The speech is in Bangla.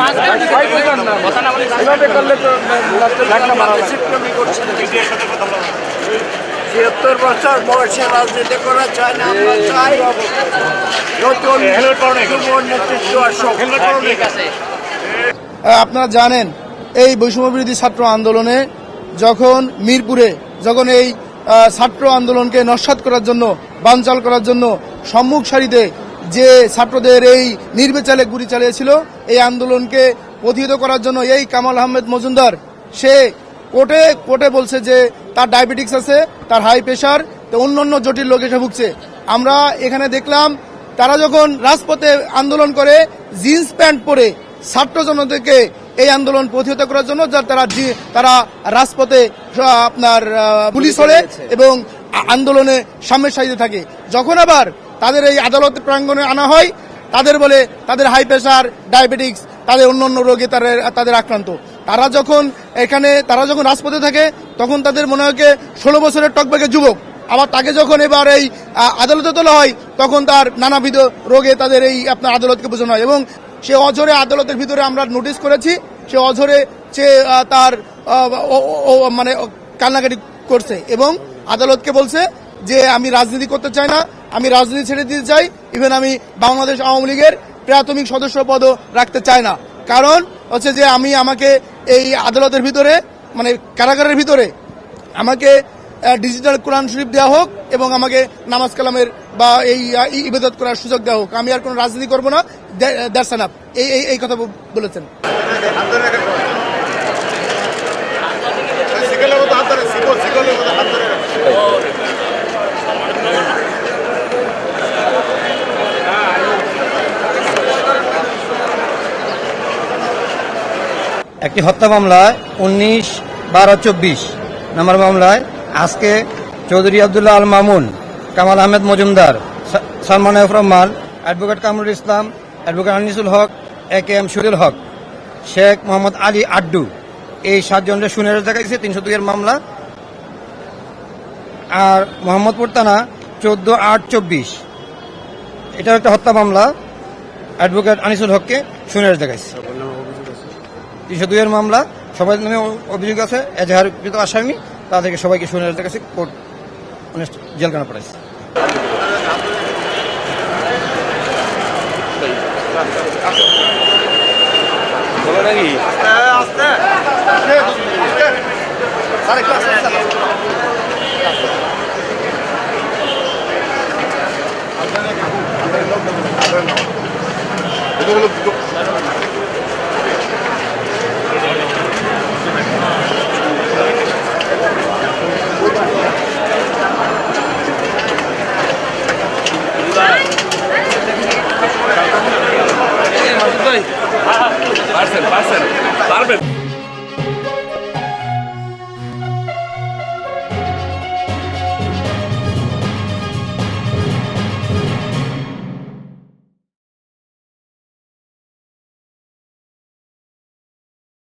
মাঝখানে ঢুকে এভাবে করলে তো লাস্টে ধাক্কা মারা লাগবে। ছিয়াত্তর বছর বয়সে রাজনীতি করা চায় না আমরা চাই নতুন যুব নেতৃত্ব আসুক আপনারা জানেন এই বৈষম্যবিরোধী ছাত্র আন্দোলনে যখন মিরপুরে যখন এই ছাত্র আন্দোলনকে নস্বাত করার জন্য বানচাল করার জন্য সম্মুখ সারিতে যে ছাত্রদের এই নির্বিচালে গুলি চালিয়েছিল এই আন্দোলনকে প্রতিহত করার জন্য এই কামাল আহমেদ মজুমদার সে কোর্টে কোর্টে বলছে যে তার ডায়াবেটিক্স আছে তার হাই প্রেশার তো অন্য অন্য জটিল লোক এসে ভুগছে। আমরা এখানে দেখলাম তারা যখন রাজপথে আন্দোলন করে জিন্স প্যান্ট পরে ছাত্র জনতাকে এই আন্দোলন প্রতিহত করার জন্য যা তারা তারা রাজপথে আপনার পুলিশ হলে এবং আন্দোলনে সামনের সারিতে থাকে। যখন আবার তাদের এই আদালত প্রাঙ্গণে আনা হয় তাদের বলে তাদের হাই প্রেশার ডায়াবেটিক্স তাদের অন্য অন্য রোগে তাদের তাদের আক্রান্ত। তারা যখন এখানে, তারা যখন রাজপথে থাকে, তখন তাদের মনে হয় ষোলো বছরের টকবাকে যুবক। আবার তাকে যখন এবার এই আদালতে তোলা হয়, তখন তার নানাবিধ রোগে তাদের এই আপনার আদালতকে বোঝানো হয়। এবং সে অঝরে আদালতের ভিতরে আমরা নোটিশ করেছি, সে অঝরে সে তার মানে কান্নাকাটি করছে। এবং আদালতকে বলছে যে, আমি রাজনীতি করতে চাই না আমি রাজনীতি ছেড়ে দিতে চাই ইভেন আমি বাংলাদেশ আওয়ামী লীগের প্রাথমিক সদস্য পদও রাখতে চাই না। কারণ হচ্ছে যে আমি আমাকে এই আদালতের ভিতরে মানে কারাগারের ভিতরে আমাকে ডিজিটাল কোরআন শরীফ দেওয়া হোক এবং আমাকে নামাজ কালামের বা এই ইবাদত করার সুযোগ দেওয়া হোক। আমি আর কোনো রাজনীতি করব না। দ্যাটস এনাফ এই, এই- কথা বলেছেন। একটি হত্যা মামলায় উনিশ বারো চব্বিশ। নম্বর মামলায় আজকে Chowdhury Abdullah Al Mamun, Kamal Ahmed Majumder Salman Rahman, advocate Kamrul Islam, advocate Anisul Haque, A K M শরীর হক, শেখ মোহাম্মদ আলী আড্ডু, এই সাতজনের শুনের দেখাইছে, তিনশো দুইয়ের মামলা। আর মোহাম্মদপুর থানা চোদ্দ আট চব্বিশ। এটা একটা হত্যা মামলা, অ্যাডভোকেট আনিসুল হককে শুনের দেখাইছে। তিনশো দুইয়ের মামলা সবাই নামে অভিযোগ আছে এজাহারকৃত আসামি তাদেরকে সবাইকে শুনে কাছে কোর্ট মানে জেলখানা পড়াইছে পারছেন